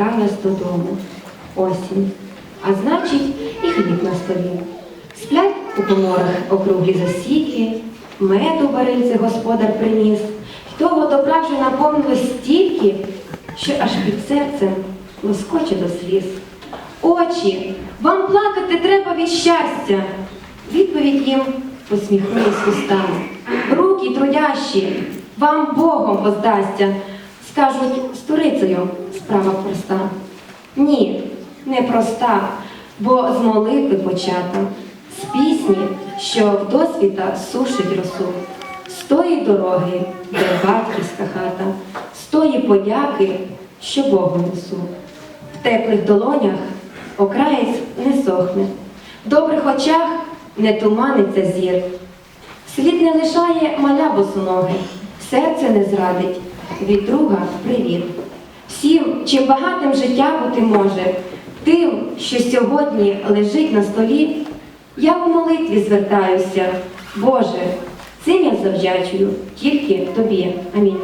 поверталась додому. Осінь. А значить, і хліб на столі. Сплять у коморах округлі засіки, меду барильце господар приніс, й того добра вже наповнилось стільки, що аж під серцем лоскоче до сліз. Очі, вам плакати треба від щастя. Відповідь їм посміхнулись устами. Руки трудящі, вам Богом воздасться. Скажуть, з турицею справа проста. Ні, не проста, бо з молитви почата, з пісні, що в досвіта сушить росу, з тої дороги, де батьківська хата, з тої подяки, що Богу несу. В теплих долонях окраєць не сохне, в добрих очах не туманиться зір. Слід не лишає маля босоноги, серце не зрадить, від друга привіт. Всім, чим багатим життя бути може, тим, що сьогодні лежить на столі, я в молитві звертаюся, Боже, цим я завдячую тільки тобі. Амінь.